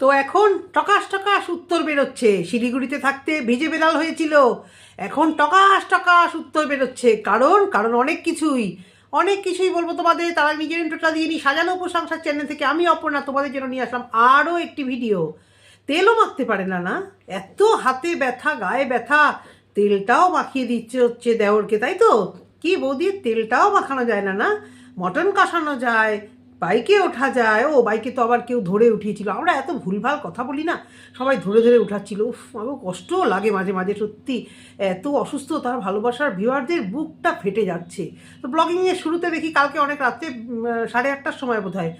তো এখন টকাশ টকাশ উত্তর বেরোচ্ছে। শিলিগুড়িতে থাকতে ভিজে বেড়াল হয়েছিল। এখন টকাশ টকাশ উত্তর বেরোচ্ছে। কারণ কারণ অনেক কিছুই। অনেক কিছুই বলব তোমাদের, তারা নিজের ইন্ট্রোটা দিয়ে নিই সাজানো প্রশংসার চ্যানেল থেকে আমি অপর্ণা তোমাদের জন্য নিয়ে আসলাম আরও একটি ভিডিও তেলও মাখতে পারে না না? এত হাতে ব্যথা, গায়ে ব্যথা। তেলটাও মাখিয়ে দিচ্ছে হচ্ছে দেওরকে, তাই তো? কি বৌদি, তেলটাও মাখানো যায় না না? মটন কষানো যায় বাইকে ওঠা যায়, ও বাইকে তো আবার কেউ ধরে উঠিয়েছিল। আমরা এত ভুলভাল কথা বলি না, সবাই ধরে ধরে উঠাচ্ছিল। উফ আমার কষ্টও লাগে মাঝে মাঝে, সত্যি। এত অসুস্থ, তার ভালোবাসার ভিউয়ারদের বুকটা ফেটে যাচ্ছে। তো ব্লগিংয়ের শুরুতে দেখি কালকে অনেক রাত্রে সাড়ে আটটার সময় বোধ হয়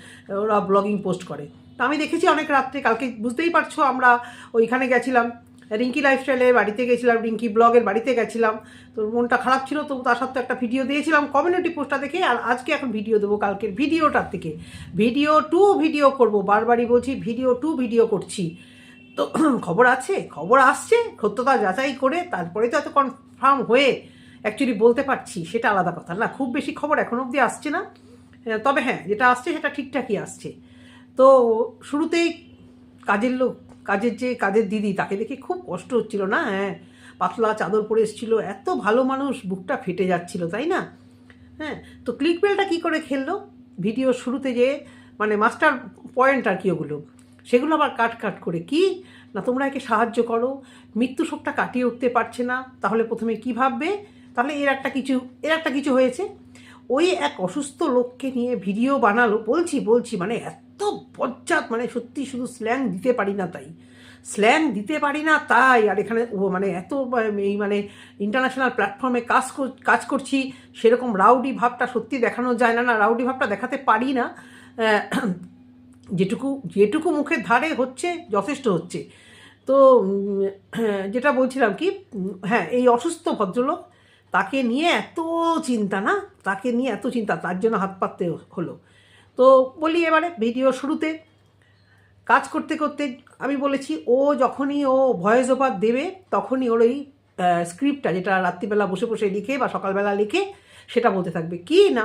ওরা ব্লগিং পোস্ট করে। তো আমি দেখেছি অনেক রাত্রে, কালকে বুঝতেই পারছ আমরা ওইখানে গেছিলাম। রিঙ্কি লাইফস্টাইলে বাড়িতে গেছিলাম, রিঙ্কি ব্লগের বাড়িতে গেছিলাম। তো মনটা খারাপ ছিল তো তার সত্ত্বেও একটা ভিডিও দিয়েছিলাম কমিউনিটি পোস্টটা দেখে, আর আজকে এখন ভিডিও দেবো কালকের ভিডিওটার থেকে ভিডিও টু ভিডিও করব, বারবারই বলছি ভিডিও টু ভিডিও করছি। তো খবর আছে, খবর আসছে, সত্যতা যাচাই করে তারপরে তো এত কনফার্ম হয়ে অ্যাকচুয়ালি বলতে পারছি, সেটা আলাদা কথা না, খুব বেশি খবর এখন অবধি আসছে না। তবে হ্যাঁ যেটা আসছে সেটা ঠিকঠাকই আসছে। তো শুরুতেই কাজের লোক কাজের যে কাজের দিদি, তাকে দেখে খুব কষ্ট হচ্ছিল না? হ্যাঁ পাতলা চাদর পরে এসেছিল। এত ভালো মানুষ, বুকটা ফেটে যাচ্ছিল, তাই না? হ্যাঁ তো ক্লিক বেলটা কী করে খেললো? ভিডিও শুরুতে যে মানে মাস্টার পয়েন্ট আর কি ওগুলো, সেগুলো আবার কাট কাট করে। কি? না, তোমরা একে সাহায্য করো। মৃত্যু শোকটা কাটিয়ে উঠতে পারছে না। তাহলে প্রথমে কি ভাববে? তাহলে এর একটা কিছু, এর একটা কিছু হয়েছে। ওই এক অসুস্থ লোককে নিয়ে ভিডিও বানালো। বলছি বলছি মানে এত বজ্জাত মানে সত্যি শুধু স্ল্যাং দিতে পারি না তাই। স্ল্যাং দিতে পারি না তাই, আর এখানে ও মানে এত এই মানে ইন্টারন্যাশনাল প্ল্যাটফর্মে কাজ কাজ করছি, সেরকম রাউডি ভাবটা সত্যি দেখানো যায় না না রাউডি ভাবটা দেখাতে পারি না। যেটুকু যেটুকু মুখের ধারে হচ্ছে, যথেষ্ট হচ্ছে। তো যেটা বলছিলাম কি হ্যাঁ এই অসুস্থ ভদ্রলোক, তাকে নিয়ে এত চিন্তা না, তাকে নিয়ে এত চিন্তা, তার জন্য হাত পাততে হলো। তো বলি এবারে ভিডিও শুরুতে, কাজ করতে করতে আমি বলেছি, ও যখনই ও ভয়েস ওভার দেবে, তখনই ওর ওই স্ক্রিপ্টটা যেটা রাত্রিবেলা বসে বসে লিখে বা সকালবেলা লিখে সেটা বলতে থাকবে। কি না?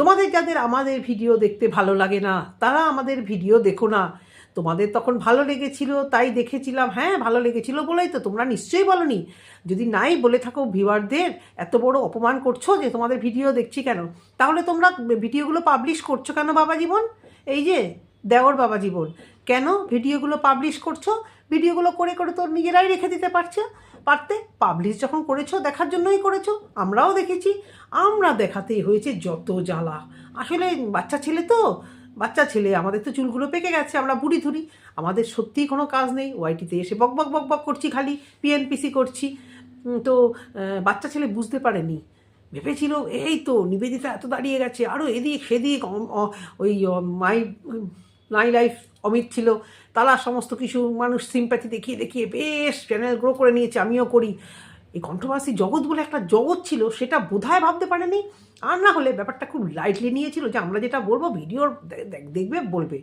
তোমাদের যাদের আমাদের ভিডিও দেখতে ভালো লাগে না, তারা আমাদের ভিডিও দেখো না। তোমাদের তখন ভালো লেগেছিল, তাই দেখেছিলাম। হ্যাঁ ভালো লেগেছিল বলেই তো, তোমরা নিশ্চয়ই বলনি। যদি নাই বলে থাকো ভিউয়ারদের, এত বড় অপমান করছ যে তোমাদের ভিডিও দেখছি কেন? তাহলে তোমরা ভিডিওগুলো পাবলিশ করছ কেন বাবা জীবন? এই যে, দেওর বাবা জীবন। কেন ভিডিওগুলো পাবলিশ করছ? ভিডিওগুলো করে করে তোর নিজেরাই রেখে দিতে পারছ, পারতে? পাবলিশ যখন করেছ, দেখার জন্যই করেছ, আমরাও দেখেছি। আমরা দেখাতেই হয়েছে যত জ্বালা। আসলে বাচ্চা ছেলে তো বাচ্চা ছেলে, আমাদের তো চুলগুলো পেকে গেছে, আমরা বুড়ি ধুরি। আমাদের সত্যিই কোনো কাজ নেই। ওয়াইটিতে এসে বক বক বক বক করছি খালি পিএনপিসি করছি। তো বাচ্চা ছেলে বুঝতে পারেনি। ভেবেছিল, এই তো, নিবেদিতা এত দাঁড়িয়ে গেছে। আরও এদিক সেদিক ওই মাই নাই লাইফ অমিত ছিল। তারা সমস্ত কিছু মানুষ সিম্প্যাথি দেখিয়ে দেখিয়ে বেশ চ্যানেল গ্রো করে নিয়েছে, আমিও করি। এই কন্ট্রোভার্সি জগৎ বলে একটা জগৎ ছিল, সেটা বোধহয় ভাবতে পারেনি। আর না হলে ব্যাপারটা খুব লাইটলি নিয়েছিল যে আমরা যেটা বলব ভিডিওর দেখবে, বলবে।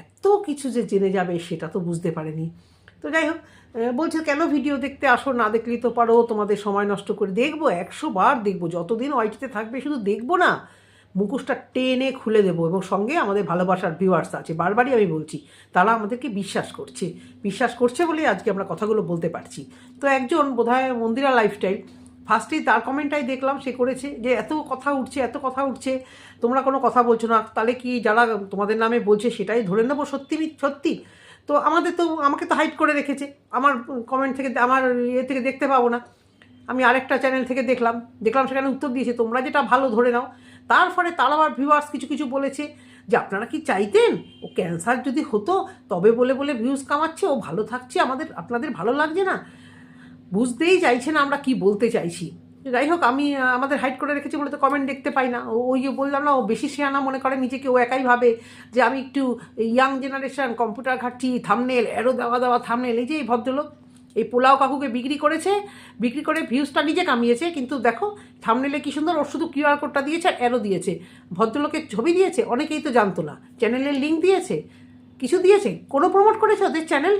এত কিছু যে জেনে যাবে সেটা তো বুঝতে পারেনি। তো যাই হোক বলছে, কেন ভিডিও দেখতে আসো? না দেখলেই তো পারো, তোমাদের সময় নষ্ট করে দেখব, একশো বার দেখব। যতদিন ওয়াইটিতে থাকবে, শুধু দেখব না, মুখোশটা টেনে খুলে দেবো এবং সঙ্গে আমাদের ভালোবাসার ভিউয়ার্স আছে। বারবারই আমি বলছি, তারা আমাদেরকে বিশ্বাস করছে। বিশ্বাস করছে বলেই আজকে আমরা কথাগুলো বলতে পারছি। তো একজন বোধহয় মন্দিরা লাইফস্টাইল ফার্স্টেই তার কমেন্টটাই দেখলাম, সে করেছে যে, এত কথা উঠছে, এত কথা উঠছে, তোমরা কোনো কথা বলছো না, তাহলে কি যারা তোমাদের নামে বলছে সেটাই ধরে নেব সত্যি সত্যি? তো আমাদের তো, আমাকে তো হাইড করে রেখেছে। আমার কমেন্ট থেকে, আমার ইয়ে থেকে দেখতে পাবো না। আমি আরেকটা চ্যানেল থেকে দেখলাম দেখলাম সেখানে উত্তর দিয়েছে, তোমরা যেটা ভালো ধরে নাও। তার ফলে তার আবার ভিউয়ার্স কিছু কিছু বলেছে যে, আপনারা কি চাইতেন? ও ক্যান্সার যদি হতো, তবে বলে বলে ভিউজ কামাচ্ছে, ও ভালো থাকছে, আমাদের, আপনাদের ভালো লাগছে না। বুঝতেই চাইছে না আমরা কি বলতে চাইছি। যাই হোক, আমি আমাদের হাইড করে রেখেছি বলে তো কমেন্ট দেখতে পাই না। ওই বললাম না, ও বেশি শেয়ানা মনে করে, নিজেকে ও একাই ভাবে যে আমি একটু ইয়াং জেনারেশন কম্পিউটার ঘাটছি থামনেল এরো দেওয়া দেওয়া থামনেল এই যে এই ভদ্রলোক, এই পোলাও কাকুকে বিক্রি করেছে, বিক্রি করে ভিউজটা নিজে কামিয়েছে, কিন্তু দেখো থামনেলে কি সুন্দর ওর শুধু কিউআর কোডটা দিয়েছে আর অ্যারো দিয়েছে। ভদ্রলোকের ছবি দিয়েছে, অনেকেই তো জানতো না। চ্যানেলের লিঙ্ক দিয়েছে, কিছু দিয়েছে, কোনো প্রমোট করেছে ওদের চ্যানেল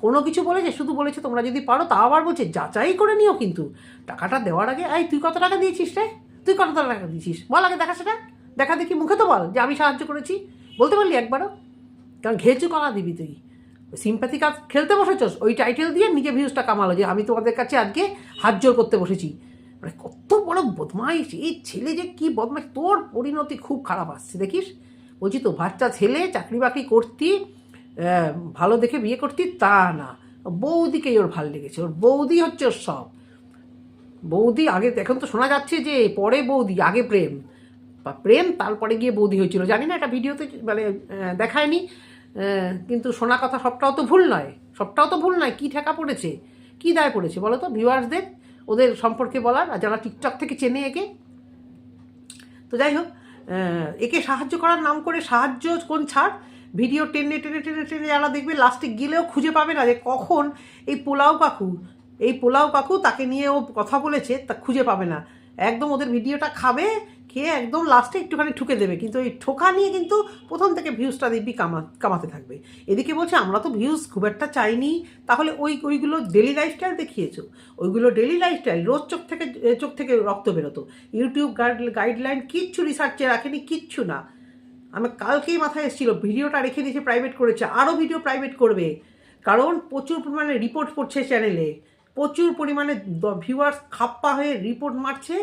কোনো কিছু বলেছে, শুধু বলেছে তোমরা যদি পারো, তা আবার বলছে, যাচাই করে নিও কিন্তু। টাকাটা দেওয়ার আগে, এই তুই কত টাকা দিয়েছিস রে? তুই কত টাকা দিয়েছিস? বল আগে দেখা সেটা। দেখা দেখি মুখে তো বল যে আমি সাহায্য করেছি। বলতে পারলি একবারও? কারণ ঘেচু কলা দিবি তুই। সিম্প্যাথি কাজ খেলতে বসেছ ওই টাইটেল দিয়ে নিজে ভিউজটা কামালো যে আমি তোমাদের কাছে আজকে হাত জোর করতে বসেছি। মানে কত বড় বদমাইশ। এই ছেলে যে কি বদমাইশ? তোর পরিণতি খুব খারাপ আসছে, দেখিস? বলছি তো বাচ্চা ছেলে চাকরি বাকরি করতি ভালো দেখে বিয়ে করতি তা না। বৌদিকেই ওর ভালো লেগেছে। ওর বৌদি হচ্ছে ওর সব। বৌদি আগে, এখন তো শোনা যাচ্ছে যে পরে বৌদি, আগে প্রেম। প্রেম তারপরে গিয়ে বৌদি হয়েছিল। জানি না, এটা ভিডিওতে মানে দেখায়নি। কিন্তু শোনা কথা সবটাও তো ভুল নয়। সবটাও তো ভুল নয়। কী ঠেকা পড়েছে? কী দায় পড়েছে বলো তো? ভিউয়ার্সদের, ওদের সম্পর্কে বলার। আর যারা টিকটক থেকে চেনে একে। তো যাই হোক একে সাহায্য করার নাম করে সাহায্য কোন ছাড়? ভিডিও টেনে টেনে টেনে টেনে যারা দেখবে লাস্টে গেলেও খুঁজে পাবে না যে কখন এই পোলাও কাকু, এই পোলাও কাকু তাকে নিয়ে ও কথা বলেছে, তা খুঁজে পাবে না। একদম ওদের ভিডিওটা খাবে, খেয়ে একদম লাস্টে একটুখানি ঠুকে দেবে। কিন্তু এই ঠোকা নিয়ে কিন্তু প্রথম থেকে ভিউজটা দিব্যি কামা, কামাতে থাকবে। এদিকে বলছে, আমরা তো ভিউজ খুব একটা চাইনি। তাহলে ওই, ওইগুলো ডেলি লাইফস্টাইল দেখিয়েছো। ওইগুলো ডেলি লাইফস্টাইল রোজ চোখ থেকে চোখ থেকে রক্ত বেরোতো। ইউটিউব গাইডলাইন কিচ্ছু রিসার্চে রাখেনি, কিচ্ছু না। আমার কালকেই মাথায় এসেছিল, ভিডিওটা রেখে দিয়েছে প্রাইভেট করেছে আরও ভিডিও প্রাইভেট করবে। কারণ প্রচুর পরিমাণে রিপোর্ট পড়ছে চ্যানেলে প্রচুর পরিমাণে ভিউয়ার্স খাপ্পা হয়ে রিপোর্ট মারছে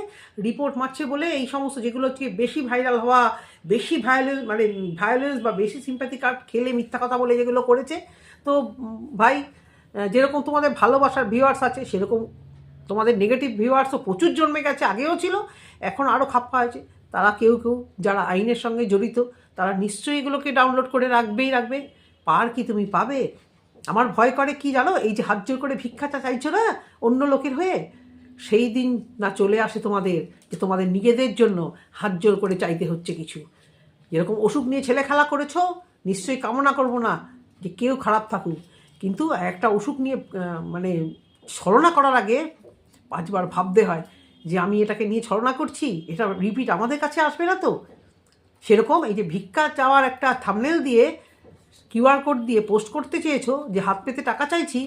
রিপোর্ট মারছে বলে এই সমস্ত যেগুলো হচ্ছে বেশি ভাইরাল হওয়া, বেশি ভায়োলেন্স মানে ভায়োলেন্স বা বেশি সিম্প্যাথি কার্ড খেলে মিথ্যা কথা বলে যেগুলো করেছে, তো ভাই যেরকম তোমাদের ভালোবাসার ভিউয়ার্স আছে, সেরকম তোমাদের নেগেটিভ ভিউয়ার্সও প্রচুর জন্মে গেছে, আগেও ছিল, এখন আরও খাপ্পা হয়েছে। তারা কেউ কেউ যারা আইনের সঙ্গে জড়িত, তারা নিশ্চয়ই এগুলোকে ডাউনলোড করে রাখবেই রাখবে। পার কি তুমি পাবে? আমার ভয় করে কি জানো? এই যে হাত জোর করে ভিক্ষাটা চাইছো না অন্য লোকের হয়ে? সেই দিন না চলে আসে তোমাদের, যে তোমাদের নিজেদের জন্য হাত জোর করে চাইতে হচ্ছে কিছু। যেরকম অসুখ নিয়ে ছেলে খেলা করেছ, নিশ্চয়ই কামনা করব না যে কেউ খারাপ থাকুক। কিন্তু একটা অসুখ নিয়ে মানে ছলনা করার আগে পাঁচবার ভাবতে হয় যে আমি এটাকে নিয়ে ছলনা করছি, এটা রিপিট আমাদের কাছে আসবে না তো? সেরকম এই যে ভিক্ষা চাওয়ার একটা থামনেল দিয়ে কিউআর কোড দিয়ে পোস্ট করতে চেয়েছো, যে হাত পেতে টাকা চাইছি,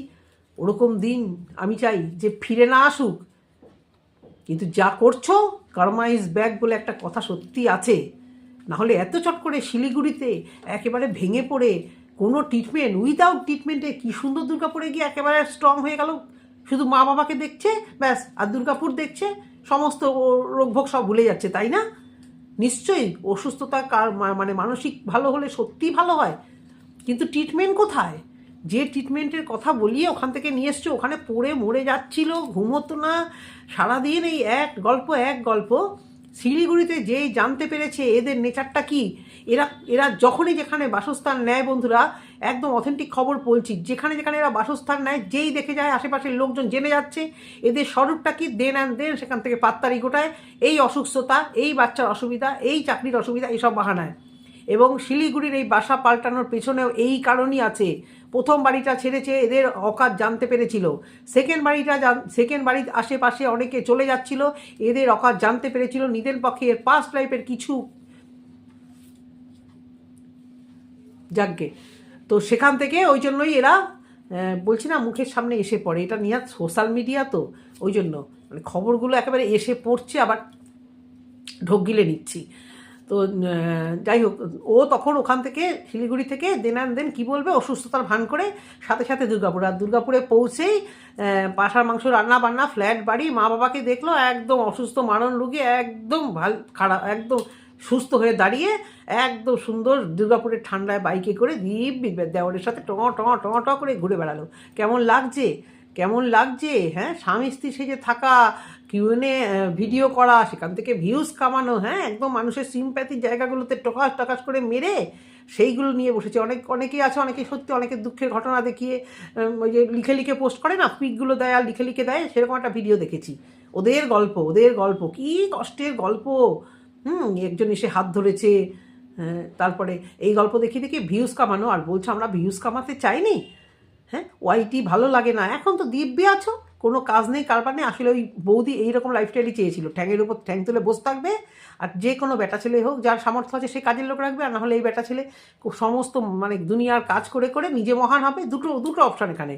ওরকম দিন আমি চাই যে ফিরে না আসুক। কিন্তু যা করছ কার্মা ইজ ব্যাক বলে একটা কথা সত্যি আছে। নাহলে এত চট করে শিলিগুড়িতে একেবারে ভেঙে পড়ে কোনো ট্রিটমেন্ট উইদাউট ট্রিটমেন্টে কি সুন্দর দুর্গাপুরে গিয়ে একেবারে স্ট্রং হয়ে গেল? শুধু মা বাবাকে দেখছে, ব্যাস, আর দুর্গাপুর দেখছে সমস্ত রোগভোগ সব ভুলে যাচ্ছে, তাই না? নিশ্চয়ই অসুস্থতা কার মানে মানসিক ভালো হলে সত্যিই ভালো হয়। কিন্তু ট্রিটমেন্ট কোথায়? যে ট্রিটমেন্টের কথা বলিয়ে ওখান থেকে নিয়ে এসছো, ওখানে পড়ে মরে যাচ্ছিল, ঘুমোতো না, সারাদিন এই এক গল্প এক গল্প। শিলিগুড়িতে যেই জানতে পেরেছে এদের নেচারটা কি, এরা এরা যখনই যেখানে বাসস্থান নেয় বন্ধুরা, একদম অথেন্টিক খবর বলছি, যেখানে যেখানে এরা বাসস্থান নেয়, যেই দেখে যায় আশেপাশের লোকজন জেনে যাচ্ছে, এদের স্বরূপটা কি দেন অ্যান্ড দেন সেখান থেকে পাত্তারি গোটায়, এই অসুস্থতা, এই বাচ্চার অসুবিধা, এই চাকরির অসুবিধা, এইসব বাহানায়। এবং শিলিগুড়ির এই বাসা পাল্টানোর পেছনেও এই কারণই আছে। প্রথম বাড়িটা ছেড়েছে, এদের অকাত জানতে পেরেছিল। সেকেন্ড বাড়িটা সেকেন্ড বাড়ির আশেপাশে অনেকে চলে যাচ্ছিল, এদের অকাত জানতে পেরেছিল। নিজের পক্ষে এর পাস্ট লাইফের কিছু যাকগে তো সেখান থেকে ওই জন্যই এরা বলছি না মুখের সামনে এসে পড়ে। এটা নিয়ে সোশ্যাল মিডিয়া তো, ওই জন্য। মানে খবরগুলো একেবারে এসে পড়ছে, আবার ঢোক গিলে নিচ্ছি। তো যাই হোক, ও তখন ওখান থেকে শিলিগুড়ি থেকে দেন অ্যান্ড দেন কী বলবে, অসুস্থতার ভান করে সাথে সাথে দুর্গাপুর। আর দুর্গাপুরে পৌঁছেই পাঁঠার মাংস রান্না বান্না, ফ্ল্যাট বাড়ি, মা বাবাকে দেখল, একদম অসুস্থ মারণ রুগী, একদম ভালো, খারাপ, একদম সুস্থ হয়ে দাঁড়িয়ে, একদম সুন্দর দুর্গাপুরের ঠান্ডায় বাইকে করে দিব্যি দেওয়ারের সাথে ট ট ট ট করে ঘুরে বেড়ালো। কেমন লাগছে? কেমন লাগছে? হ্যাঁ স্বামী স্ত্রী সেজে থাকা কিউএনএ ভিডিও করা সেখান থেকে ভিউজ কামানো হ্যাঁ একদম মানুষের সিম্প্যাথির জায়গাগুলোতে টকাস টকাস করে মেরে সেইগুলো নিয়ে বসেছে। অনেক অনেকেই আছে অনেকে সত্যি অনেকে দুঃখের ঘটনা দেখিয়ে ওই যে লিখে লিখে পোস্ট করে না পিকগুলো দেয় আর লিখে লিখে দেয় সেরকম একটা ভিডিও দেখেছি। ওদের গল্প ওদের গল্প কি কষ্টের গল্প। হুম একজন এসে হাত ধরেছে হ্যাঁ, তারপরে এই গল্প দেখে দেখে ভিউজ কামানো আর বলছে আমরা ভিউজ কামাতে চাইনি হ্যাঁ ওয়াইটি ভালো লাগে না এখন তো দিব্যে আছো কোনো কাজ নেই কারবার নেই। আসলে ওই বৌদি এইরকম লাইফস্টাইলই চেয়েছিল। ঠ্যাঙের উপর ঠ্যাং তুলে বসে থাকবে আর যে কোনো বেটা ছেলে হোক, যার সামর্থ্য আছে সে কাজের লোক রাখবে। আর নাহলে এই বেটা ছেলে সমস্ত মানে দুনিয়ার কাজ করে করে নিজে মহান হবে। দুটো দুটো অপশান এখানে।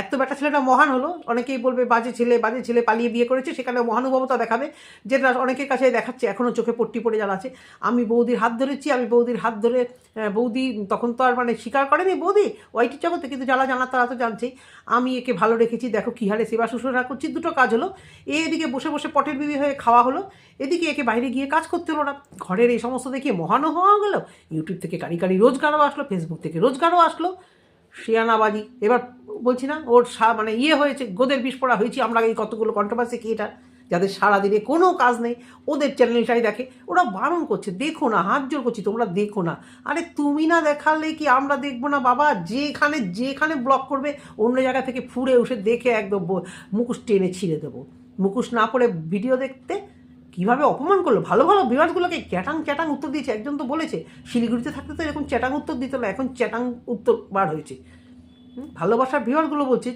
এক তো বেটা ছেলেটা মহান হলো, অনেকেই বলবে বাজে ছেলে বাজে ছেলে পালিয়ে বিয়ে করেছে, সেখানে মহানুভবতা দেখাবে, যেটা অনেকের কাছে দেখাচ্ছে এখনও চোখে পট্টি পড়ে যারা আছে। আমি বৌদির হাত ধরেছি, আমি বৌদির হাত ধরে বৌদি তখন তো আর মানে স্বীকার করেনি, বৌদি, ওয়াইটি জগতে কিন্তু যারা জানা তারা তো জানছেই। আমি একে ভালো রেখেছি, দেখো কী হারে সেবা শুশ্রূষা করছি, দুটো কাজ হলো, এ এদিকে বসে বসে পটের বিবি হয়ে খাওয়া হলো, এদিকে একে বাইরে গিয়ে কাজ করতে হলো না। ঘরের এই সমস্ত দেখিয়ে মহানও হওয়া গেলো, ইউটিউব থেকে কারি কারি রোজগারও আসলো, ফেসবুক থেকে রোজগারও আসলো। শিয়ানাবাজি, এবার বলছি না, ওর মানে ইয়ে হয়েছে, গোদের বিষ পড়া হয়েছে, আমরা এই কতগুলো কন্ট্রোভার্সি কি এটা? যাদের সারাদিনে কোনো কাজ নেই, ওদের চ্যানেলটাই দেখে, ওরা বারণ করছে, দেখো না, হাত জোর করছি, তোমরা দেখো না। আরে তুমি না দেখালে কি আমরা দেখব না বাবা? যেখানে যেখানে ব্লক করবে, অন্য জায়গা থেকে ফুড়ে উঠে দেখে একদম মুখোশ টেনে ছিঁড়ে দেবো। মুখোশ না পড়ে ভিডিও দেখতে কীভাবে অপমান করল? ভালো ভালো বিভাগগুলোকে চ্যাটাং চ্যাটাং উত্তর দিয়েছে, একজন তো বলেছে, শিলিগুড়িতে থাকতে তো এরকম চ্যাটাং উত্তর দিত না এখন চ্যাটাং উত্তর বার হয়েছে। ভালোবাসার ভিউয়ারগুলো বলছি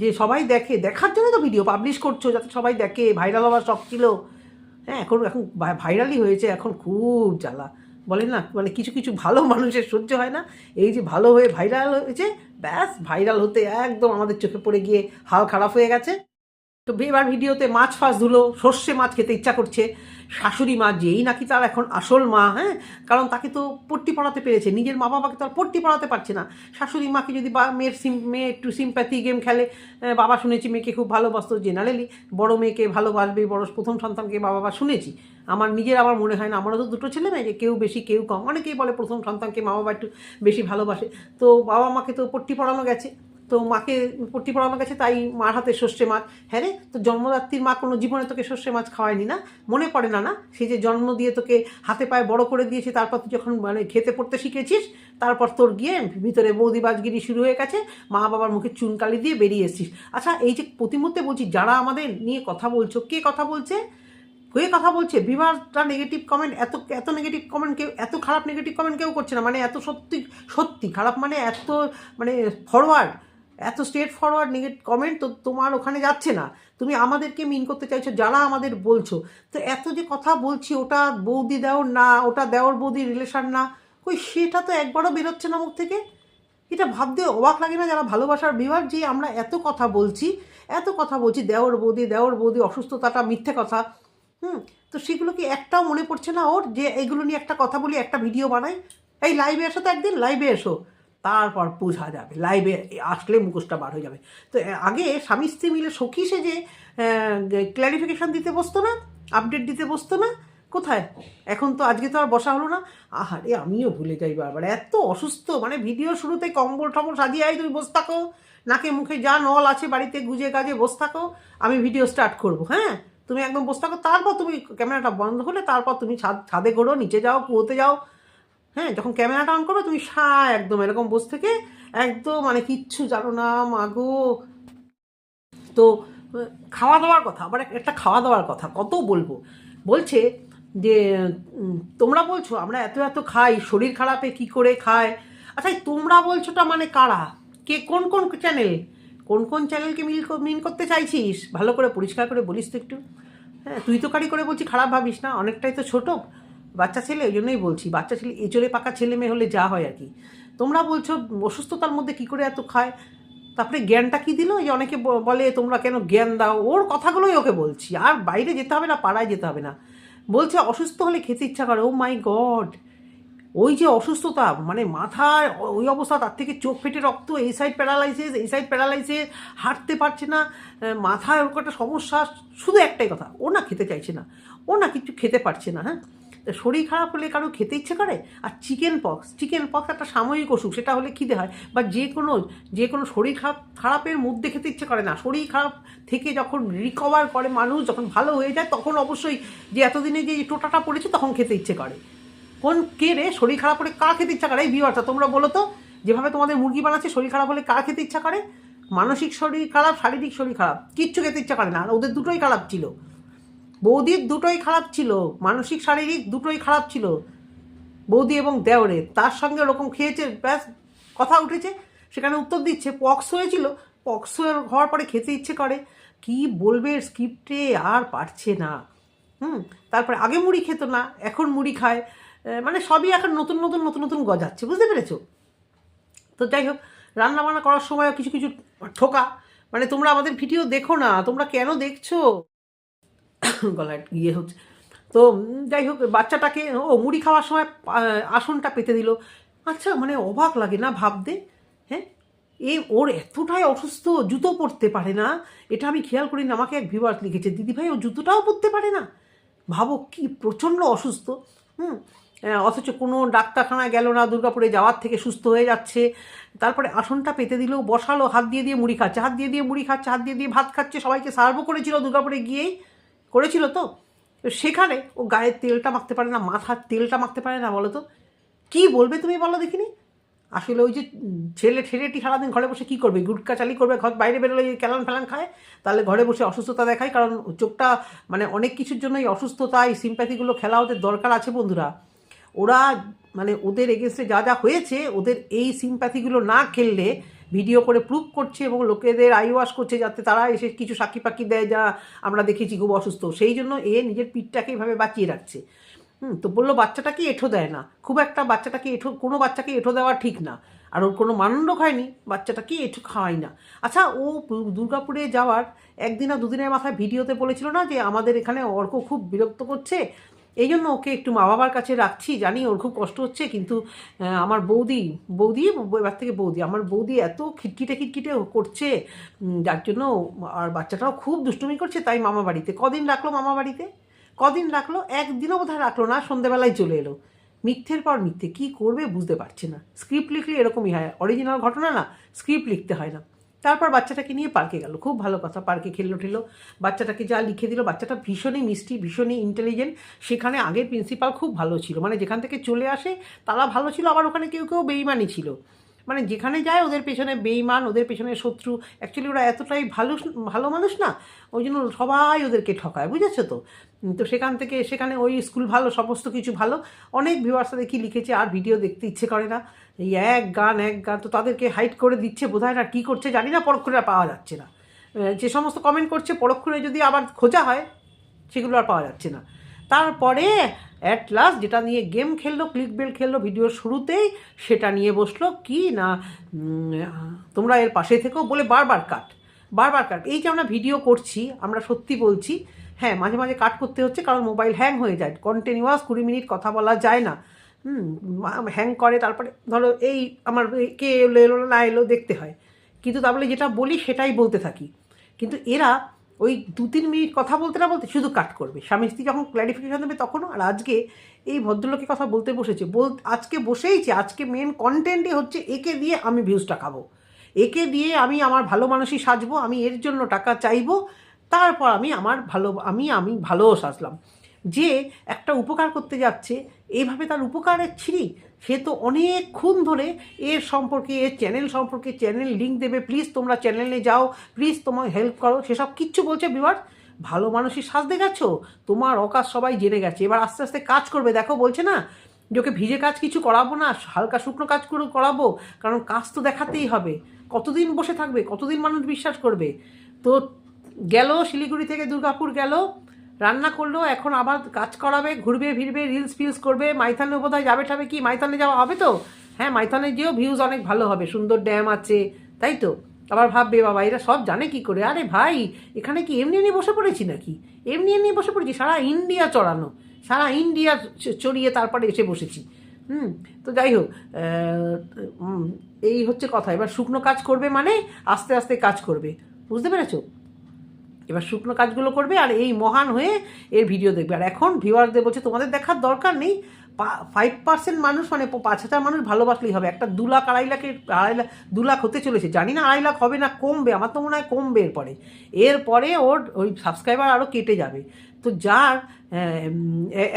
যে সবাই দেখে, দেখার জন্য তো ভিডিও পাবলিশ করছ, যাতে সবাই দেখে। ভাইরাল হওয়ার শখ ছিল। হ্যাঁ এখন এখন ভাইরালই হয়েছে, এখন খুব জ্বালা। বলেন না মানে কিছু কিছু ভালো মানুষের সহ্য হয় না। এই যে ভালো হয়ে ভাইরাল হয়েছে, ব্যাস ভাইরাল হতে একদম আমাদের চোখে পড়ে গিয়ে হাল খারাপ হয়ে গেছে। তো এবার ভিডিওতে মাছ ফাছ ধুলো, সর্ষে মাছ খেতে ইচ্ছা করছে। শাশুড়ি মা যেই নাকি তার এখন আসল মা হ্যাঁ? কারণ তাকে তো পট্টি পড়াতে পেরেছে। নিজের মা বাবাকে তো আর পট্টি পড়াতে পারছে না। শাশুড়ি মাকে যদি বা মেয়ের সিম, মেয়ে একটু সিম্প্যাথি গেম খেলে বাবা শুনেছি মেয়েকে খুব ভালোবাসতো জেনারেলি বড় মেয়েকে ভালোবাসবে, বড় প্রথম সন্তানকে বাবা বাবা শুনেছি। আমার নিজের আমার মনে হয় না। আমারও তো দুটো ছেলে মেয়ে, যে কেউ বেশি, কেউ কম। অনেকেই বলে প্রথম সন্তানকে মা বাবা একটু বেশি ভালোবাসে। তো বাবা মাকে তো পট্টি পড়ানো গেছে। তো মাকে পট্টি পড়ানো গেছে তাই মার হাতে সর্ষে মাছ। হ্যাঁ রে, তো জন্মদাত্রীর মা কোনো জীবনে তোকে সর্ষে মাছ খাওয়ায়নি না? মনে পড়ে না না? সে যে জন্ম দিয়ে তোকে হাতে পায়ে বড় করে দিয়েছে, তারপর তুই যখন মানে খেতে পড়তে শিখেছিস, তারপর তোর গিয়ে ভিতরে বৌদি বাজগিরি শুরু হয়ে গেছে, মা বাবার মুখে চুনকালি দিয়ে বেরিয়ে এসছিস। আচ্ছা এই যে প্রতি মুহূর্তে বলছি, যারা আমাদের নিয়ে কথা বলছো, কে কথা বলছে? কে কথা বলছে? বিমারটা নেগেটিভ কমেন্ট এত এত নেগেটিভ কমেন্ট কেউ, এত খারাপ নেগেটিভ কমেন্ট কেউ করছে না মানে এত সত্যি সত্যি, খারাপ মানে এত মানে ফরওয়ার্ড এত স্ট্রেট ফরওয়ার্ড নেগেট কমেন্ট তো তোমার ওখানে যাচ্ছে না। তুমি আমাদেরকে মিন করতে চাইছো, যারা আমাদের বলছো। তো এত যে কথা বলছি, ওটা বৌদি দেওর না, ওটা দেওর বৌদি রিলেশন না, কই সেটা তো একবারও বেরোচ্ছে না মুখ থেকে? এটা ভাবতে অবাক লাগে না যারা ভালোবাসার বিভাগ যে আমরা এত কথা বলছি, এত কথা বলছি, দেওর বৌদি দেওর বৌদি অসুস্থতাটা মিথ্যে কথা, হুম? তো সেগুলো কি একটাও মনে পড়ছে না ওর যে এগুলো নিয়ে একটা কথা বলি, একটা ভিডিও বানাই? এই লাইভে এসো তো একদিন লাইভে এসো। তারপর বোঝা যাবে লাইভে আসলে মুখোশটা বার হয়ে যাবে। তো আগে স্বামী স্ত্রী মিলে সখী সে যে ক্ল্যারিফিকেশান দিতে বসতো না আপডেট দিতে বসতো না, কোথায়? এখন তো আজকে তো আর বসা হলো না। আহারে, আমিও ভুলে যাই বারবার, এত অসুস্থ মানে ভিডিও শুরুতে কম্বল টম্বল সাজিয়ে আই তুমি বসে থাকো। নাকে মুখে যা নল আছে বাড়িতে গুজে গাজে বসে থাকো, আমি ভিডিও স্টার্ট করব হ্যাঁ? তুমি একদম বসে থাকো, তারপর তুমি ক্যামেরাটা বন্ধ হলে তারপর তুমি ছাদ, ছাদে ঘোরো, নিচে যাও, কুয়োতে যাও হ্যাঁ যখন ক্যামেরাটা অন করো তুমি সা, একদম এরকম বসে থেকে একদম মানে কিচ্ছু জানো না মাগো তো, খাওয়া দাওয়ার কথা, আবার একটা খাওয়া দাওয়ার কথা, কত বলব? বলছে যে তোমরা বলছো আমরা এত এত খাই, শরীর খারাপে কি করে খায়? আচ্ছা তোমরা বলছোটা মানে কারা? কে, কোন কোন চ্যানেল কোন কোন চ্যানেলকে মিল মিন করতে চাইছিস? ভালো করে পরিষ্কার করে বলিস তো একটু। হ্যাঁ তুই তো কারি করে বলছি, খারাপ ভাবিস না, অনেকটাই তো ছোট। বাচ্চা ছেলে ওই জন্যই বলছি, বাচ্চা ছেলে, এচড়ে পাকা ছেলে মেয়ে হলে যা হয় আর কি। তোমরা বলছো, অসুস্থতার মধ্যে কি করে এত খায়? তারপরে জ্ঞানটা কি দিল? যে অনেকে বলে, তোমরা কেন জ্ঞান দাও? ওর কথাগুলোই ওকে বলছি। আর বাইরে যেতে হবে না, পাড়ায় যেতে হবে না। বলছে, অসুস্থ হলে খেতে ইচ্ছা করে। ও মাই গড ওই যে অসুস্থতা মানে মাথার ওই অবস্থা, তার থেকে চোখ ফেটে রক্ত, এই সাইড প্যারালাইসিস এই সাইড প্যারালাইসিস হাঁটতে পারছে না মাথায় ওর একটা সমস্যা, শুধু একটাই কথা, ও না খেতে চাইছে না, ও না কিছু খেতে পারছে না হ্যাঁ? শরীর খারাপ হলে কারও খেতে ইচ্ছে করে? আর চিকেন পক্স চিকেন পক্স একটা সাময়িক অসুখ, সেটা হলে খিদে হয়। বা যে কোনো যে কোনো শরীর খারাপ, খারাপের মধ্যে খেতে ইচ্ছে করে না। শরীর খারাপ থেকে যখন রিকভার করে মানুষ, যখন ভালো হয়ে যায়, তখন অবশ্যই যে এতদিনে যে টোটাটা পড়েছে, তখন খেতে ইচ্ছে করে। কোন কে রে? শরীর খারাপ হলে কার খেতে ইচ্ছা করে? এই ভিউয়ার্সটা তোমরা বলো তো? যেভাবে তোমাদের মুরগি বানাচ্ছে, শরীর খারাপ হলে কার খেতে ইচ্ছা করে? মানসিক শরীর খারাপ, শারীরিক শরীর খারাপ, কিচ্ছু খেতে ইচ্ছা করে না। ওদের দুটোই খারাপ ছিল। বৌদির দুটোই খারাপ ছিল, মানসিক, শারীরিক দুটোই খারাপ ছিল, বৌদি এবং দেওরে। তার সঙ্গে ওরকম খেয়েছে, ব্যাস, কথা উঠেছে, সেখানে উত্তর দিচ্ছে, পক্স হয়েছিল, পক্স হওয়ার পরে খেতে ইচ্ছে করে। কি বলবে স্ক্রিপ্টে? আর পারছে না। হুম, তারপরে আগে মুড়ি খেত না, এখন মুড়ি খায়। মানে সবই এখন নতুন নতুন নতুন নতুন গজাচ্ছে, বুঝতে পেরেছ? তো যাই হোক, রান্নাবান্না করার সময় কিছু কিছু ঠোকা। মানে তোমরা আমাদের ভিডিও দেখো না, তোমরা কেন দেখছ? গলায় ইয়ে হচ্ছে। তো যাই হোক, বাচ্চাটাকে, ও মুড়ি খাওয়ার সময় আসনটা পেতে দিল। আচ্ছা মানে অবাক লাগে না ভাবতে? হ্যাঁ? এ, ওর এতটাই অসুস্থ, জুতো পরতে পারে না। এটা আমি খেয়াল করি না আমাকে এক ভিউয়ার্স লিখেছে, দিদিভাই, ও জুতোটাও পরতে পারে না? ভাবো, কি প্রচণ্ড অসুস্থ। হুম? অথচ কোনো ডাক্তারখানায় গেল না, দুর্গাপুরে যাওয়ার থেকে সুস্থ হয়ে যাচ্ছে। তারপরে আসনটা পেতে দিল, বসালো, হাত দিয়ে দিয়ে মুড়ি খাচ্ছে, হাত দিয়ে দিয়ে মুড়ি খাচ্ছে, হাত দিয়ে দিয়ে ভাত খাচ্ছে, সবাইকে সার্ভও করেছিল দুর্গাপুরে গিয়েই। করেছিল তো সেখানে ও গায়ের তেলটা মাখতে পারে না, মাথার তেলটা মাখতে পারে না বলো তো। কী বলবে তুমি বলো দেখিনি? আসলে ওই যে ছেলে ছেলেটি সারাদিন ঘরে বসে কী করবে? গুটকা চালি করবে, ঘর বাইরে বেরোলে ক্যালান ফ্যালান খায়? তাহলে ঘরে বসে অসুস্থতা দেখায়? কারণ চোখটা মানে অনেক কিছুর জন্য এই অসুস্থতা এই সিম্প্যাথিগুলো খেলা ওদের দরকার আছে বন্ধুরা। ওরা মানে ওদের এগেনস্টে যা যা হয়েছে, ওদের এই সিম্প্যাথিগুলো না খেললে ভিডিও করে প্রুভ করছে এবং লোকেদের আই ওয়াশ করছে যাতে তারা এসে কিছু সাক্ষী পাখি দেয় যা আমরা দেখেছি খুব অসুস্থ। সেই জন্য এ নিজের পিঠটাকে এইভাবে বাঁচিয়ে রাখছে। হুম, তো বলল, বাচ্চাটাকে এঁঠো দেয় না। খুব একটা বাচ্চাটাকে এঁঠো, কোনো বাচ্চাকে এঁঠো দেওয়া ঠিক না। আর ওর কোনো মানন্ড হয়নি বাচ্চাটাকে এঁঠো খাওয়াই না। আচ্ছা ও দুর্গাপুরে যাওয়ার একদিন আর দুদিনের মাথায় ভিডিওতে বলেছিল না যে আমাদের এখানে অর্ক খুব বিরক্ত করছে? এই জন্য ওকে একটু মা বাবার কাছে রাখছি, জানি ওর খুব কষ্ট হচ্ছে, কিন্তু আমার বৌদি বৌদি, এবার থেকে বৌদি, আমার বৌদি এত খিটখিটে খিটখিটে করছে যার জন্য আর বাচ্চাটাও খুব দুষ্টুমি করছে তাই মামা বাড়িতে। কদিন রাখল মামা বাড়িতে? কদিন রাখল? একদিনও বোধহয় রাখল না, সন্ধেবেলায় চলে এলো। মিথ্যের পর মিথ্যে, কী করবে বুঝতে পারছে না। স্ক্রিপ্ট লিখলে এরকমই হয়, অরিজিনাল ঘটনা না, স্ক্রিপ্ট লিখতে হয় না। তারপর বাচ্চাটাকে নিয়ে পার্কে গেল। খুব ভালো কথা, পার্কে খেললো ঠেলো। বাচ্চাটাকে যা লিখে দিল, বাচ্চাটা ভীষণই মিষ্টি, ভীষণই ইন্টেলিজেন্ট সেখানে আগের প্রিন্সিপাল খুব ভালো ছিল। মানে যেখান থেকে চলে আসে, তারা ভালো ছিল, আবার ওখানে কেউ কেউ বেইমানি ছিল। মানে যেখানে যায়, ওদের পেছনে বেইমান, ওদের পেছনে শত্রু। অ্যাকচুয়ালি ওরা এতটাই ভালো ভালো মানুষ না, ওই জন্য সবাই ওদেরকে ঠকায়, বুঝেছ তো? তো সেখান থেকে, সেখানে ওই স্কুল ভালো, সমস্ত কিছু ভালো। অনেক ভিউয়ার্সরা দেখি লিখেছে, আর ভিডিও দেখতে ইচ্ছে করে না। এই এক গান এক গান তো তাদেরকে হাইট করে দিচ্ছে বোধহয় না, কী করছে জানি না, পরক্ষণে আর পাওয়া যাচ্ছে না। যে সমস্ত কমেন্ট করছে, পরক্ষণে যদি আবার খোঁজা হয়, সেগুলো আর পাওয়া যাচ্ছে না। তারপরে অ্যাট লাস্ট যেটা নিয়ে গেম খেললো ক্লিক বেল খেললো ভিডিওর শুরুতেই, সেটা নিয়ে বসল, কি না তোমরা এর পাশে থেকেও বলে বারবার কাট বারবার কাট এই যে আমরা ভিডিও করছি, আমরা সত্যি বলছি হ্যাঁ মাঝে মাঝে কাট করতে হচ্ছে, কারণ মোবাইল হ্যাং হয়ে যায়। কন্টিনিউয়াস কুড়ি মিনিট কথা বলা যায় না। হুম হ্যাং করে, তারপরে ধরো এই আমার কে এলো এলো না এলো, দেখতে হয়। কিন্তু তারপরে যেটা বলি সেটাই বলতে থাকি। কিন্তু এরা ওই দু তিন মিনিট কথা বলতে না বলতে শুধু কাট করবে। স্বামী স্ত্রী যখন ক্ল্যারিফিকেশন দেবে তখনও, আর আজকে এই ভদ্রলোকের কথা বলতে বসেছে, বল, আজকে বসেইছে আজকে মেন কন্টেন্টই হচ্ছে একে দিয়ে আমি ভিউজটা খাব। একে দিয়ে আমি আমার ভালো মানুষই সাজবো, আমি এর জন্য টাকা চাইব, তারপর আমি আমার ভালো, আমি আমি ভালোও সাজলাম। যে একটা উপকার করতে যাচ্ছে এইভাবে তার উপকারের ছিঁড়ি সে তো অনেকক্ষণ ধরে এর সম্পর্কে, এর চ্যানেল সম্পর্কে চ্যানেল লিঙ্ক দেবে। প্লিজ তোমরা চ্যানেলে যাও প্লিজ তোমার হেল্প করো। সেসব কিচ্ছু বলছে বিবার ভালো মানুষই সাজতে গেছো? তোমার অকাজ সবাই জেনে গেছে। এবার আস্তে আস্তে কাজ করবে। দেখো বলছে না যে ভিজে কাজ কিছু করাবো না, হালকা শুকনো কাজ করে করাবো, কারণ কাজ তো দেখাতেই হবে। কতদিন বসে থাকবে? কতদিন মানুষ বিশ্বাস করবে? তো গেল শিলিগুড়ি থেকে দুর্গাপুর গেল রান্না করল, এখন আবার কাজ করাবে, ঘুরবে, ফিরবে রিলস ফিলস করবে, মাইথানে বোধহয় যাবে ঠাবে কি? মাইথানে যাওয়া হবে তো? হ্যাঁ মাইথানে যেও ভিউজ অনেক ভালো হবে, সুন্দর ড্যাম আছে, তাই তো? আবার ভাববে, বাবা, এরা সব জানে কি করে? আরে ভাই, এখানে কি এমনি নিয়ে বসে পড়েছি নাকি? এমনি নিয়ে বসে পড়েছি, সারা ইন্ডিয়া চড়ানো, সারা ইন্ডিয়া চড়িয়ে তারপরে এসে বসেছি। হুম, তো যাই হোক এই হচ্ছে কথা। এবার শুকনো কাজ করবে মানে আস্তে আস্তে কাজ করবে। বুঝতে পেরেছ? এবার শুকনো কাজগুলো করবে আর এই মহান হয়ে এর ভিডিও দেখবে। আর এখন ভিউয়ারদের বলছে, তোমাদের দেখার দরকার নেই। ফাইভ পার্সেন্ট মানুষ মানে পাঁচ হাজার মানুষ ভালোবাসলেই হবে। একটা দু লাখ, আড়াই লাখের, আড়াই লাখ, দু লাখ হতে চলেছে। জানি না আড়াই লাখ হবে না, কমবে। আমার তো মনে হয় কমবে এরপরে। এরপরে ওর, ওই সাবস্ক্রাইবার আরও কেটে যাবে। তো যার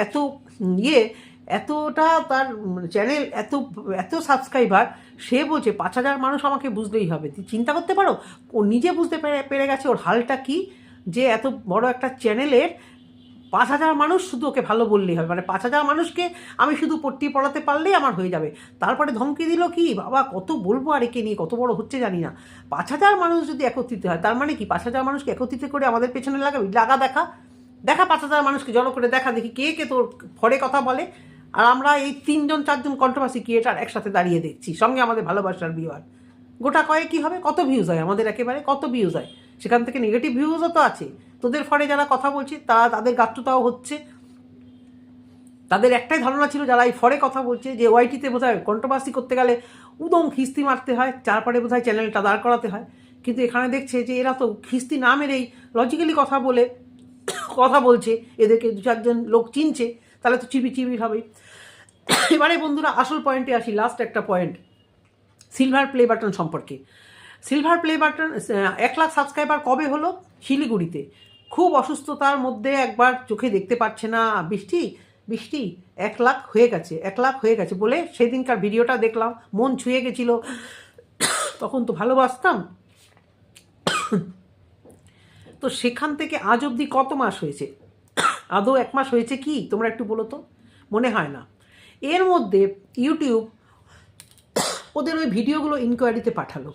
এত ইয়ে এতটা তার চ্যানেল এত এত সাবস্ক্রাইবার সে বলছে, পাঁচ হাজার মানুষ আমাকে বুঝলেই হবে। চিন্তা করতে পারো? ও নিজে বুঝতে পেরে পেরে গেছে। ওর হালটা কি? যে এত বড় একটা চ্যানেলের পাঁচ হাজার মানুষ শুধু ওকে ভালো বললেই হবে। মানে পাঁচ হাজার মানুষকে আমি শুধু পট্টি পড়াতে পারলেই আমার হয়ে যাবে। তারপরে ধমকি দিল কি, বাবা, কত বলব আর একে নিয়ে, কত বড় হচ্ছে জানি না। পাঁচ হাজার মানুষ যদি একত্রিত হয়, তার মানে কি, পাঁচ হাজার মানুষকে একত্রিত করে আমাদের পেছনে লাগাবি? লাগা, দেখা। দেখা পাঁচ হাজার মানুষকে, জড়ো করে দেখা, দেখি কে কে তোর ফরে কথা বলে। আর আমরা এই তিনজন, চারজন কন্ট্রোভার্সি ক্রিয়েটার একসাথে দাঁড়িয়ে দেখছি, সঙ্গে আমাদের ভালোবাসার বিওয়ার গোটা কয়ে কী হবে, কত ভিউজ হয় আমাদের একেবারে? কত ভিউজ হয়? সেখান থেকে নেগেটিভ ভিউজও তো আছে। তোদের ফরে যারা কথা বলছে, তারা তাদের গাত্রতাও হচ্ছে। তাদের একটাই ধারণা ছিল, যারা এই ফরে কথা বলছে, যে ওয়াইটিতে বোধহয় কন্ট্রোভার্সি করতে গেলে উদম খিস্তি মারতে হয় চারপারে বোধহয় চ্যানেলটা দাঁড় করাতে হয়। কিন্তু এখানে দেখছে যে এরা তো খিস্তি না মেরেই লজিক্যালি কথা বলে, কথা বলছে, এদেরকে দু চারজন লোক চিনছে, তাহলে তো চিবি চিবি হবে এবারে বন্ধুরা, আসল পয়েন্টে আসি লাস্ট একটা পয়েন্ট সিলভার প্লে বাটন সম্পর্কে। সিলভার প্লে বাটন এক লাখ সাবস্ক্রাইবার কবে হলো? শিলিগুড়িতে। খুব অসুস্থতার মধ্যে একবার চোখে দেখতে পাচ্ছে না। বৃষ্টি? বৃষ্টি? এক লাখ হয়ে গেছে, এক লাখ হয়ে গেছে বলে সেদিনকার ভিডিওটা দেখলাম। মন ছুঁয়ে গেছিল। তখন তো ভালোবাসতাম। তো সেখান থেকে আজ অবধি কত মাস হয়েছে? আদৌ এক মাস হয়েছে কি? তোমরা একটু বলো তো। মনে হয় না। এর মধ্যে ইউটিউব ওদের ওই ভিডিওগুলো ইনকোয়ারিতে পাঠালো।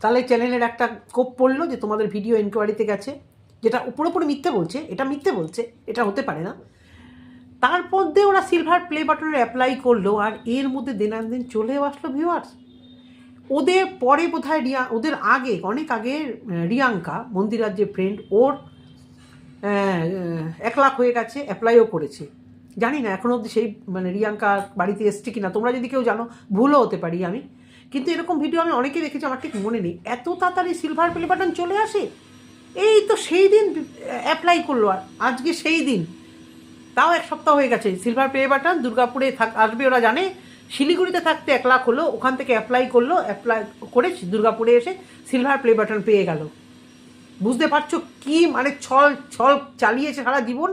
তাহলে চ্যানেলের একটা কোপ পড়ল যে তোমাদের ভিডিও এনকোয়ারিতে গেছে, যেটা পুরোপুরি মিথ্যে বলছে, এটা মিথ্যে বলছে, এটা হতে পারে না। তারপর দিয়ে ওরা সিলভার প্লে বাটনের অ্যাপ্লাই করল, আর এর মধ্যে দিনান দিন চলেও আসলো ভিউয়ার্স ওদের পরে বোধহয় রিয়া, ওদের আগে, অনেক আগে রিয়াঙ্কা মন্দিরার যে ফ্রেন্ড ওর এক লাখ হয়ে গেছে অ্যাপ্লাইও করেছে। জানি না এখনও অবধি সেই মানে রিয়াঙ্কা বাড়িতে এসছে কিনা, তোমরা যদি কেউ জানো, ভুলও হতে পারি আমি। কিন্তু এরকম ভিডিও আমি অনেকেই দেখেছি, আমার ঠিক মনে নেই। এত তাড়াতাড়ি সিলভার প্লে বাটন চলে আসে? এই তো সেই দিন অ্যাপ্লাই করল আর। আজকে সেই দিন। তাও এক সপ্তাহ হয়ে গেছে। সিলভার প্লে বাটন দুর্গাপুরে থাক, আসবে ওরা জানে। শিলিগুড়িতে থাকতে এক লাখ হলো, ওখান থেকে অ্যাপ্লাই করল অ্যাপ্লাই করে দুর্গাপুরে এসে সিলভার প্লে বাটন পেয়ে গেল। বুঝতে পারছ কি মানে ছল ছল চালিয়েছে সারা জীবন?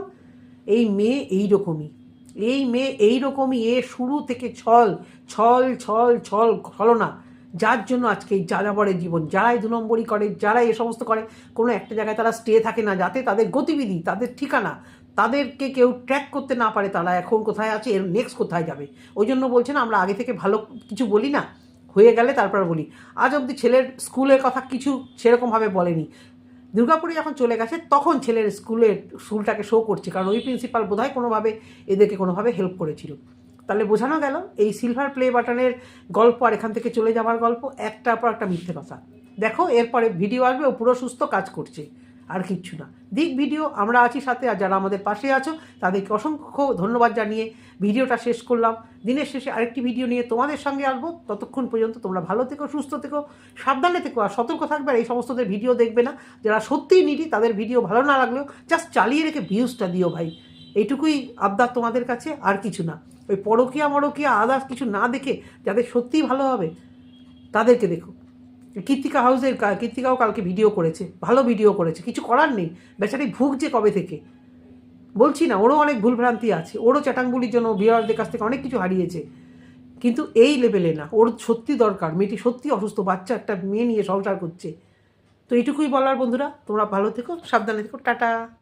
এই মেয়ে এই রকমই এই মেয়ে, এই রকমই, এ শুরু থেকে ছল ছল ছল ছল, ছলনা। যার জন্য আজকে এই যাযাবরের জীবন, যারাই দু নম্বরই করে যারা এ সমস্ত করে, কোনো একটা জায়গায় তারা স্টে থাকে না, যাতে তাদের গতিবিধি, তাদের ঠিকানা, তাদেরকে কেউ ট্র্যাক করতে না পারে, তারা এখন কোথায় আছে, এর নেক্সট কোথায় যাবে। ওই জন্য বলছে না, আমরা আগে থেকে ভালো কিছু বলি না, হয়ে গেলে তারপর বলি। আজ অবধি ছেলের স্কুলের কথা কিছু সেরকমভাবে বলেনি। দুর্গাপুরে যখন চলে গেছে, তখন ছেলের স্কুলের স্কুলটাকে শো করছে। কারণ ওই প্রিন্সিপাল বোধহয় কোনোভাবে এদেরকে কোনোভাবে হেল্প করেছিল। তাহলে বোঝানো গেল, এই সিলভার প্লে বাটনের গল্প আর এখান থেকে চলে যাওয়ার গল্প, একটার পর একটা মিথ্যে কথা। দেখো, এরপরে ভিডিও আসবে, ও পুরো সুস্থ কাজ করছে। আর কিচ্ছু না। দিক ভিডিও, আমরা আছি সাথে, আর যারা আমাদের পাশে আছো, তাদেরকে অসংখ্য ধন্যবাদ জানিয়ে ভিডিওটা শেষ করলাম। দিনের শেষে আরেকটি ভিডিও নিয়ে তোমাদের সঙ্গে আসব। ততক্ষণ পর্যন্ত তোমরা ভালো থেকো, সুস্থ থেকো, সাবধানে থেকো, আর সতর্ক থাকবে, আর এই সমস্তদের ভিডিও দেখবে না। যারা সত্যিই নিডি, তাদের ভিডিও ভালো না লাগলেও জাস্ট চালিয়ে রেখে ভিউজটা দিও ভাই। এইটুকুই আবদার তোমাদের কাছে, আর কিছু না। ওই পরকিয়া মরকিয়া আদার্স কিছু না দেখে যাদের সত্যিই ভালো হবে, তাদেরকে দেখো। কীর্তিকা হাউসের কীর্তিকাও কালকে ভিডিও করেছে, ভালো ভিডিও করেছে, কিছু করার নেই, বেচারি ভুগছে কবে থেকে? বলছি না, ওরও অনেক ভুলভ্রান্তি আছে, ওরও চ্যাটাংগুলির জন্য বিয়ারদের কাছ থেকে অনেক কিছু হারিয়েছে, কিন্তু এই লেভেলে না, ওর সত্যি দরকার, মেয়েটি সত্যি অসুস্থ, বাচ্চা একটা মেয়ে নিয়ে সংসার করছে। তো এইটুকুই বলার বন্ধুরা, তোমরা ভালো থেকো, সাবধানে থেকো, টাটা।